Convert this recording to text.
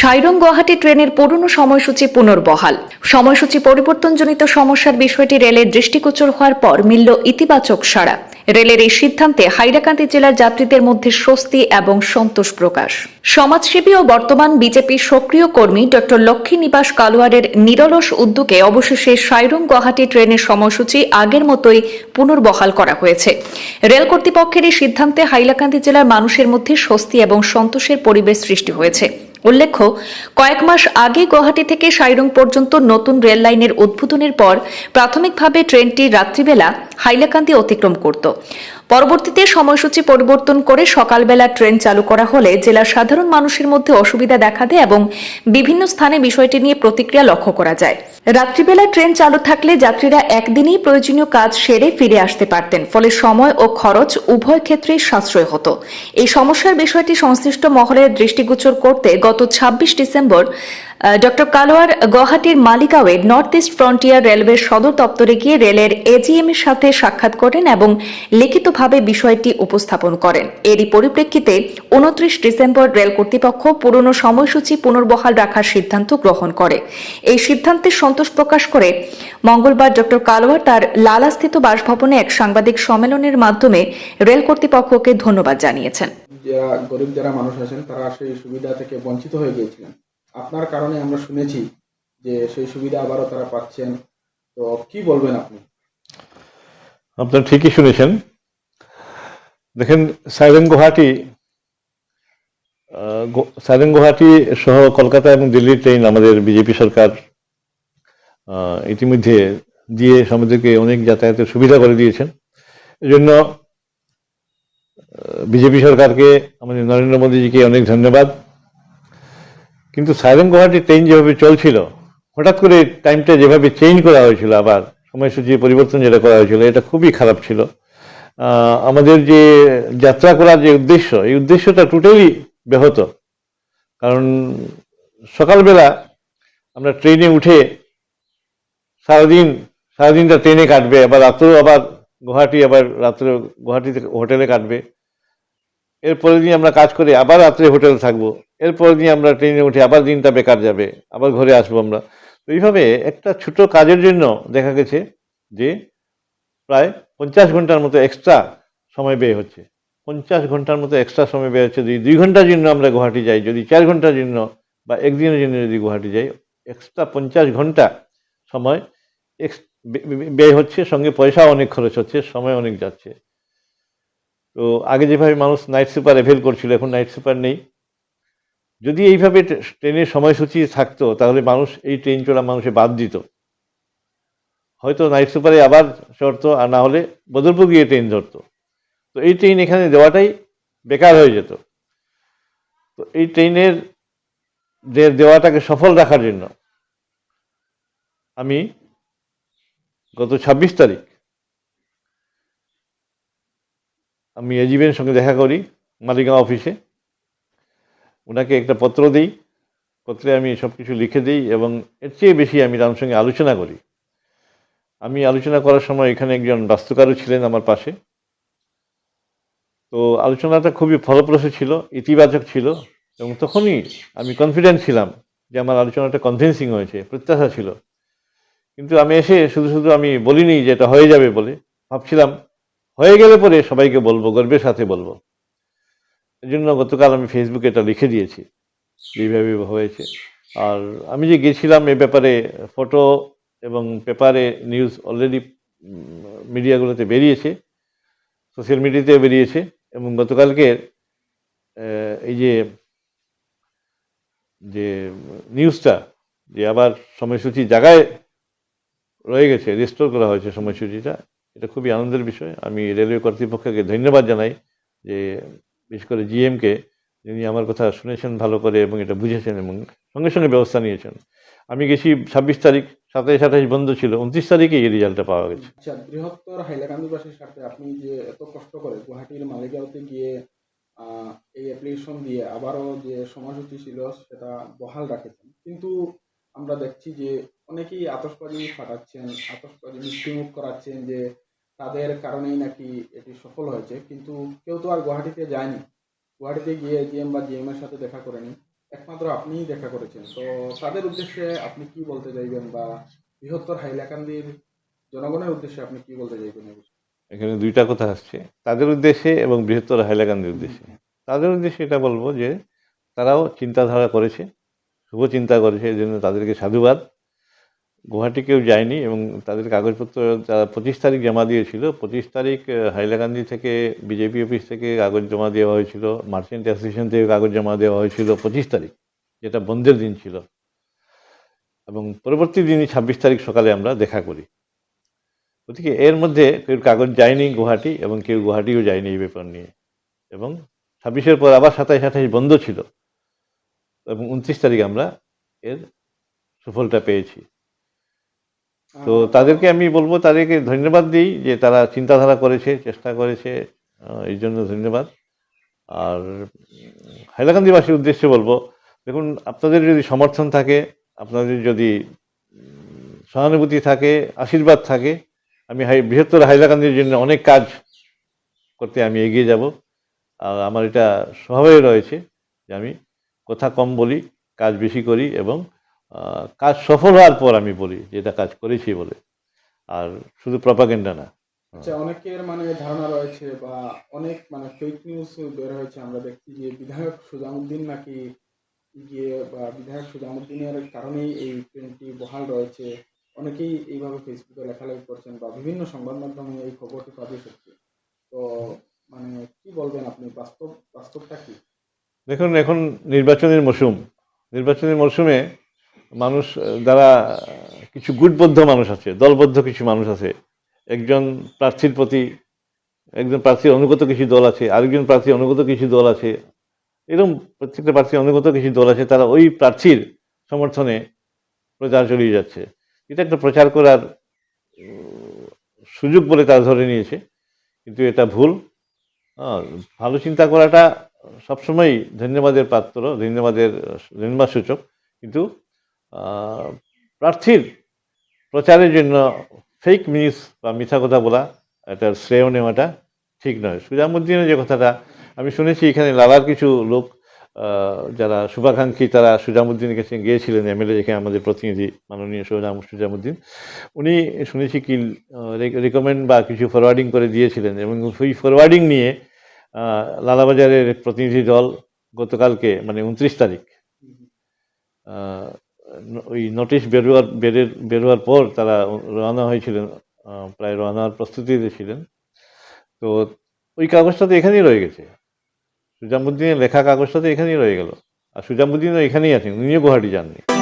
সাইরং গুয়াহাটি ট্রেনের পুরনো সময়সূচি পুনর্বহাল। সময়সূচি পরিবর্তনজনিত সমস্যার বিষয়টি রেলের দৃষ্টিগোচর হওয়ার পর মিলল ইতিবাচক সাড়া। রেলের এই সিদ্ধান্তে হাইলাকান্দি জেলার যাত্রীদের মধ্যে স্বস্তি এবং সন্তোষ প্রকাশ। সমাজসেবী ও বর্তমান বিজেপির সক্রিয় কর্মী ডক্টর লক্ষ্মী নিবাস কালোয়ারের নিরলস উদ্যোগে অবশেষে সাইরং গুয়াহাটি ট্রেনের সময়সূচি আগের মতোই পুনর্বহাল করা হয়েছে। রেল কর্তৃপক্ষের এই সিদ্ধান্তে হাইলাকান্দি জেলার মানুষের মধ্যে স্বস্তি এবং সন্তোষের পরিবেশ সৃষ্টি হয়েছে। উল্লেখ্য, কয়েক মাস আগে গুয়াহাটি থেকে সাইরং পর্যন্ত নতুন রেল লাইনের উদ্বোধনের পর প্রাথমিকভাবে ট্রেনটি রাত্রিবেলা হাইলাকান্দি অতিক্রম করত। পরবর্তীতে সময়সূচি পরিবর্তন করে সকালবেলা ট্রেন চালু করা হলে জেলার সাধারণ মানুষের মধ্যে অসুবিধা দেখা দেয় এবং বিভিন্ন স্থানে বিষয়টি নিয়ে প্রতিক্রিয়া লক্ষ্য করা যায়। রাত্রিবেলা ট্রেন চালু থাকলে যাত্রীরা একদিনেই প্রয়োজনীয় কাজ সেরে ফিরে আসতে পারতেন, ফলে সময় ও খরচ উভয় ক্ষেত্রেই সাশ্রয় হতো। এই সমস্যার বিষয়টি সংশ্লিষ্ট মহলের দৃষ্টিগোচর করতে গত ছাব্বিশ ডিসেম্বর ডক্টর কালোয়ার গুয়াহাটির মালিগাঁওয়ে নর্থ ইস্ট ফ্রন্টিয়ার রেলওয়ের সদর দপ্তরে গিয়ে রেলের এজিএম এর সাথে সাক্ষাৎ করেন এবং লিখিতভাবে বিষয়টি উপস্থাপন করেন। এরই পরিপ্রেক্ষিতে উনত্রিশ ডিসেম্বর রেল কর্তৃপক্ষ পুরনো সময়সূচি পুনর্বহাল রাখার সিদ্ধান্ত গ্রহণ করে। এই সিদ্ধান্তে সন্তোষ প্রকাশ করে মঙ্গলবার ডক্টর কালোয়ার তার লালাস্থিত বাসভবনে এক সাংবাদিক সম্মেলনের মাধ্যমে রেল কর্তৃপক্ষকে ধন্যবাদ জানিয়েছেন। যারা গরিব যারা মানুষ আছেন, তারা সেই সুবিধা থেকে বঞ্চিত হয়ে গিয়েছিলেন। আপনার কারণে আমরা শুনেছি যে সেই সুবিধা আবারও তারা পাচ্ছেন। তো কি বলবেন আপনি? আপনার ঠিকই শুনেছেন। দেখেন সাইরেন গুয়াহাটি সাইরেন গো- সাইলেন গুয়াহাটি সহ কলকাতা এবং দিল্লির ট্রেন আমাদের বিজেপি সরকার ইতিমধ্যে দিয়ে আমাদেরকে অনেক যাতায়াতের সুবিধা করে দিয়েছেন। এজন্য বিজেপি সরকারকে, আমাদের নরেন্দ্র মোদীজিকে অনেক ধন্যবাদ। কিন্তু সাইলেন গুয়াহাটি ট্রেন যেভাবে চলছিল, হঠাৎ করে টাইমটা যেভাবে চেঞ্জ করা হয়েছিল, আবার সময়সূচি পরিবর্তন যেটা করা হয়েছিল, এটা খুবই খারাপ ছিল। আমাদের যে যাত্রা করার যে উদ্দেশ্য, এই উদ্দেশ্যটা টোটালি ব্যাহত। কারণ সকালবেলা আমরা ট্রেনে উঠে সারাদিন, সারাদিনটা ট্রেনে কাটবে, আবার রাত্রেও আবার গুয়াহাটি, আবার রাত্রে গুয়াহাটি থেকে হোটেলে কাটবে। এরপরের দিন আমরা কাজ করে আবার রাত্রে হোটেলে থাকব। এরপরের দিন আমরা ট্রেনে উঠে আবার দিনটা বেকার যাবে, আবার ঘরে আসব আমরা। তো এইভাবে একটা ছোট কাজের জন্য দেখা গেছে যে প্রায় পঞ্চাশ ঘণ্টার মতো এক্সট্রা সময় ব্যয় হচ্ছে। পঞ্চাশ ঘণ্টার মতো এক্সট্রা সময় ব্যয় হচ্ছে যদি দুই ঘণ্টার জন্য আমরা গুয়াহাটি যাই, যদি চার ঘণ্টার জন্য বা একদিনের জন্য যদি গুয়াহাটি যাই এক্সট্রা পঞ্চাশ ঘণ্টা সময় এক্স ব্যয় হচ্ছে, সঙ্গে পয়সা অনেক খরচ হচ্ছে, সময় অনেক যাচ্ছে। তো আগে যেভাবে মানুষ নাইট সুপার অ্যাভেল করছিল, এখন নাইট সুপার নেই। যদি এইভাবে ট্রেনের সময়সূচি থাকতো, তাহলে মানুষ এই ট্রেন চলা মানুষে বাদ দিত। হয়তো নাইট সুপারে আবার চড়তো আর না হলে বদরপুর গিয়ে ট্রেন ধরতো। তো এই ট্রেন এখানে দেওয়াটাই বেকার হয়ে যেত। তো এই ট্রেনের দেওয়াটাকে সফল রাখার জন্য আমি গত ছাব্বিশ তারিখ আমি এজিবের সঙ্গে দেখা করি, মালিগাঁও অফিসে। ওনাকে একটা পত্র দিই। পত্রে আমি সব কিছু লিখে দিই এবং এর চেয়ে বেশি আমি তার সঙ্গে আলোচনা করি। আমি আলোচনা করার সময় এখানে একজন বাস্তুকারও ছিলেন আমার পাশে। তো আলোচনাটা খুবই ফলপ্রসূ ছিল, ইতিবাচক ছিল এবং তখনই আমি কনফিডেন্ট ছিলাম যে আমার আলোচনাটা কনভিন্সিং হয়েছে, প্রত্যাশা ছিল। কিন্তু আমি এসে শুধু শুধু আমি বলিনি যে এটা হয়ে যাবে বলে। ভাবছিলাম, হয়ে গেলে পরে সবাইকে বলব, গর্বের সাথে বলব। এই জন্য গতকাল আমি ফেসবুকে এটা লিখে দিয়েছি যে এইভাবে হয়েছে। আর আমি যে গেছিলাম এ ব্যাপারে ফটো এবং পেপারে নিউজ অলরেডি মিডিয়াগুলোতে বেরিয়েছে, সোশ্যাল মিডিয়াতেও বেরিয়েছে এবং গতকালকে এই যে যে নিউজটা যে আবার সময়সূচি জায়গায় রয়ে গেছে রেস্টোর করা হয়েছে সময়সূচিটা, এটা খুবই আনন্দের বিষয়। আমি রেলওয়ে কর্তৃপক্ষকে ধন্যবাদ জানাই যে বিশেষ করে জিএমকে, যিনি আমার কথা শুনেছেন ভালো করে এবং এটা বুঝেছেন এবং সঙ্গে সঙ্গে ব্যবস্থা নিয়েছেন। আমি গেছি ছাব্বিশ তারিখ, সাতাইশ আঠাইশ বন্ধ ছিল, উনত্রিশ তারিখে এই রেজাল্টটা পাওয়া গেছে। আচ্ছা বৃহত্তর হাইলাকান্দিবাসীর সাথে আপনি যে এত কষ্ট করে গুয়াহাটির মালিগাঁওতে গিয়ে এই অ্যাপ্লিকেশন দিয়ে আবারও যে সময়সূচি ছিল সেটা বহাল রাখেছেন। কিন্তু আমরা দেখছি যে অনেকেই আতশবাজি ফাটাচ্ছেন, আতশবাজি মৃত্যুমুখ করাচ্ছেন যে তাদের কারণেই নাকি এটি সফল হয়েছে। কিন্তু কেউ তো আর গুয়াহাটিতে যায়নি। গুয়াহাটিতে গিয়ে জিএম বা জিএম এর সাথে দেখা করেনি। একমাত্র আপনিই দেখা করেছেন। তো তাদের উদ্দেশ্যে আপনি কি বলতে চাইবেন বা বৃহত্তর হাইলাকান্দির জনগণের উদ্দেশ্যে আপনি কি বলতে চাইবেন এখানে দুইটা কথা আসছে। তাদের উদ্দেশ্যে এবং বৃহত্তর হাইলাকান্দির উদ্দেশ্যে। তাদের উদ্দেশ্যে এটা বলব যে তারাও চিন্তাধারা করেছে শুভ চিন্তা করেছে এই জন্য তাদেরকে সাধুবাদ। গুয়াহাটি কেউ যায়নি এবং তাদের কাগজপত্র তারা পঁচিশ তারিখ জমা দিয়েছিল, পঁচিশ তারিখ হাইলাকান্দি থেকে বিজেপি অফিস থেকে কাগজ জমা দেওয়া হয়েছিল, মার্চেন্ট অ্যাসোসিয়েশন থেকে কাগজ জমা দেওয়া হয়েছিল পঁচিশ তারিখ, যেটা বন্ধের দিন ছিল। এবং পরবর্তী দিনই ছাব্বিশ তারিখ সকালে আমরা দেখা করি। গতিকে এর মধ্যে কেউ কাগজ যায়নি গুয়াহাটি এবং কেউ গুয়াহাটিও যায়নি এই ব্যাপার নিয়ে। এবং ছাব্বিশের পর আবার সাতাইশ আঠাইশ বন্ধ ছিল। এবং উনত্রিশ তারিখ আমরা এর সুফলটা পেয়েছি। তো তাদেরকে আমি বলব, তাদেরকে ধন্যবাদ দিই যে তারা চিন্তাধারা করেছে, চেষ্টা করেছে এই জন্য ধন্যবাদ। আর হাইলাকান্দিবাসীর উদ্দেশ্যে বলব, দেখুন, আপনাদের যদি সমর্থন থাকে, আপনাদের যদি সহানুভূতি থাকে, আশীর্বাদ থাকে, আমি হাই, বৃহত্তর হাইলাকান্দির জন্য অনেক কাজ করতে আমি এগিয়ে যাব। আর আমার এটা স্বভাবে রয়েছে যে আমি কথা কম বলি, কাজ বেশি করি এবং কাজ সফল হওয়ার পর আমি বলি যে এটা কাজ করেছি বলে। আর শুধু প্রপাগেন্ডা না। আচ্ছা অনেকের মানে ধারণা রয়েছে বা অনেক মানে ফেক নিউজ বের হয়েছে আমরা দেখছি যে বিধায়ক সুজামুদ্দিন নাকি গিয়ে বা বিধায়ক সুজামুদ্দিনের কারণেই এই ট্রেনটি বহাল রয়েছে। অনেকেই এইভাবে ফেসবুকে লেখালেখি করছেন বা বিভিন্ন সংবাদ মাধ্যমে এই খবরটি পাবলিশ হচ্ছে। তো মানে কি বলবেন আপনি? বাস্তব বাস্তবটা কি? দেখুন এখন নির্বাচনের মৌসুম। নির্বাচনের মৌসুমে মানুষ যারা কিছু গুটবদ্ধ মানুষ আছে, দলবদ্ধ কিছু মানুষ আছে, একজন প্রার্থীর প্রতি, একজন প্রার্থীর অনুগত কিছু দল আছে, আরেকজন প্রার্থীর অনুগত কিছু দল আছে, এরকম প্রত্যেকটা প্রার্থীর অনুগত কিছু দল আছে, তারা ওই প্রার্থীর সমর্থনে প্রচার চালিয়ে যাচ্ছে। এটা একটা প্রচার করার সুযোগ বলে তারা ধরে নিয়েছে, কিন্তু এটা ভুল। ভালো চিন্তা করাটা সবসময় ধন্যবাদের পাত্র, ধন্যবাদের ধন্যবাদ সূচক। কিন্তু প্রার্থীর প্রচারের জন্য ফেক নিউজ বা মিথ্যা কথা বলা, এটার শ্রেয় নেওয়াটা ঠিক নয়। সুজামুদ্দিনের যে কথাটা আমি শুনেছি, এখানে লালার কিছু লোক যারা শুভাকাঙ্ক্ষী, তারা সুজামুদ্দিনের কাছে গিয়েছিলেন, এমএলএ যেখানে আমাদের প্রতিনিধি মাননীয় সুজাম সুজামুদ্দিন। উনি শুনেছি কি রেকমেন্ড বা কিছু ফরওয়ার্ডিং করে দিয়েছিলেন এবং সেই ফরওয়ার্ডিং নিয়ে লালাবাজারের প্রতিনিধি দল গতকালকে মানে উনত্রিশ তারিখ ওই নোটিশ বেরোয়ার বেরের বেরোয়ার পর তারা রওনা হয়েছিলেন প্রায় রওনার প্রস্তুতিতে ছিলেন তো ওই কাগজটা তো এখানেই রয়ে গেছে। সুজামুদ্দিনের লেখা কাগজটা তো এখানেই রয়ে গেল। আর সুজামুদ্দিনও এখানেই আছেন, উনিও গুহাটি যাননি।